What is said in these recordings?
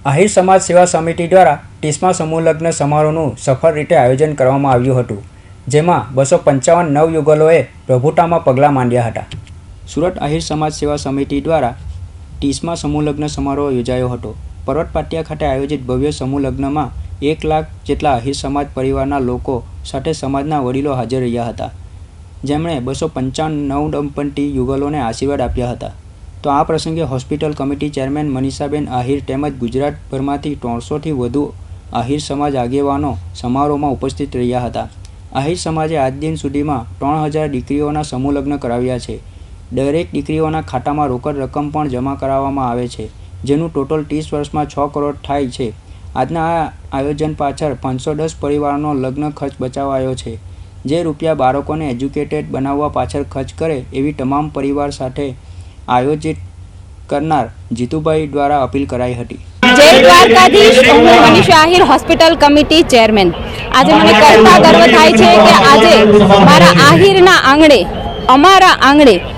આહિર સમાજ સેવા સમિતિ દ્વારા ટીસ્મા સમૂહ લગ્ન સમારોહનું સફળ રીતે આયોજન કરવામાં આવ્યું હતું, જેમાં બસો પંચાવન નવયુગલોએ પ્રભુતામાં પગલાં માંડ્યા હતા. સુરત આહિર સમાજ સેવા સમિતિ દ્વારા ટીસ્મા સમૂહ લગ્ન સમારોહ યોજાયો હતો. પર્વત પાટિયા ખાતે આયોજિત ભવ્ય સમૂહ લગ્નમાં એક લાખ જેટલા આહિર સમાજ પરિવારના લોકો સાથે સમાજના વડીલો હાજર રહ્યા હતા. જેમણે બસો પંચાવન નવ દંપતી યુગલોને આશીર્વાદ આપ્યા હતા. તો આ પ્રસંગે hospital committee chairman Manishaben Ahir તેમજ ગુજરાતભરમાંથી ત્રણસોથી વધુ આહિર સમાજ આગેવાનો સમારોહમાં ઉપસ્થિત રહ્યા હતા. આહિર સમાજે આજ દિન સુધીમાં ત્રણ હજાર દીકરીઓના સમૂહલગ્ન કરાવ્યા છે. દરેક દીકરીઓના ખાતામાં રોકડ રકમ પણ જમા કરાવવામાં આવે છે, જેનું ટોટલ ત્રીસ વર્ષમાં છ કરોડ થાય છે. આજના આ આયોજન પાછળ પાંચસો દસ પરિવારનો લગ્ન ખર્ચ બચાવાયો છે, જે રૂપિયા બાળકોને એજ્યુકેટેડ બનાવવા પાછળ ખર્ચ કરે એવી તમામ પરિવાર સાથે આયોજિત કરનાર જીતુભાઈ દ્વારા અપીલ કરાઈ હતી. જય દ્વારકાધીશ, હું આહિર, હોસ્પિટલ કમિટી ચેરમેન. આજે મને કરતા ગર્વ થાય છે કે આજે મારા આહિરના આંગણે, અમારા આંગણે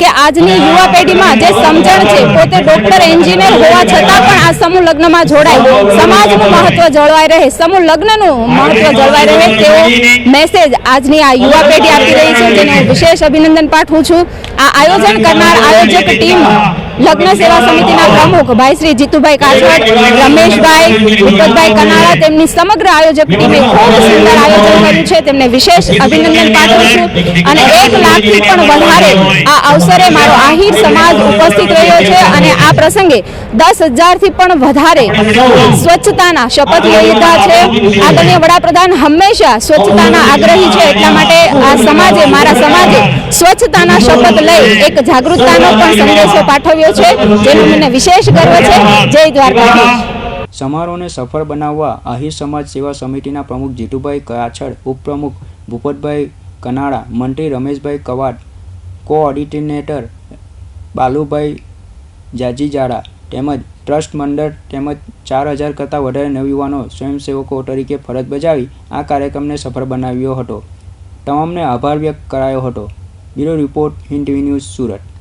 કે આજની યુવા પેઢીમાં જે સમજણ છે, પોતે ડોક્ટર એન્જિનિયર હોવા છતાં પણ આ સમૂહ લગ્નમાં જોડાય. સમાજનું મહત્વ જળવાઈ રહે, સમૂહ લગ્નનું મહત્વ જળવાઈ રહે તેવો મેસેજ આજની આ યુવા પેઢી આપી રહી છે, જેને વિશેષ અભિનંદન પાઠવું છું. આ આયોજન કરનાર આયોજક ટીમ લગ્ન સેવા સમિતિના પ્રમુખ ભાઈ શ્રી જીતુભાઈ કાછડ રમેશભાઈ ભૂપતભાઈ કનાળા તેમની સમગ્ર આયોજક ટીમે ખૂબ સુંદર આયોજન કર્યું છે. તેમને વિશેષ અભિનંદન પાઠવું છું. અને એક લાખથી પણ વધારે આ અવસરે મારો આહિર સમાજ ઉપસ્થિત રહ્યો છે અને આ પ્રસંગે દસ હજારથી પણ વધારે સ્વચ્છતાના શપથ લીધા છે. આદરણીય વડાપ્રધાન હંમેશા સ્વચ્છતાના આગ્રહી છે. એટલા માટે આ સમાજે, મારા સમાજે સ્વચ્છતાના શપથ લઈ એક જાગૃતતાનો પણ સંદેશો પાઠવ્યો છે, જેનો મને વિશેષ ગર્વ છે. જય દ્વારકાધીશ. સમારોહને સફળ બનાવવા આહિર સમાજ સેવા સમિતિના પ્રમુખ જીતુભાઈ કાછડ ઉપપ્રમુખ ભૂપતભાઈ કનાળા, મંત્રી રમેશભાઈ કવાડ કોઓર્ડિનેટર બાલુભાઈ જાજીજાડા તેમજ ટ્રસ્ટ મંડળ તેમજ ચાર હજાર કરતાં વધારે નવયુવાનો સ્વયંસેવકો તરીકે ફરજ બજાવી આ કાર્યક્રમને સફળ બનાવ્યો હતો. તમામને આભાર વ્યક્ત કરાયો હતો. Bureau report Hind news Surat.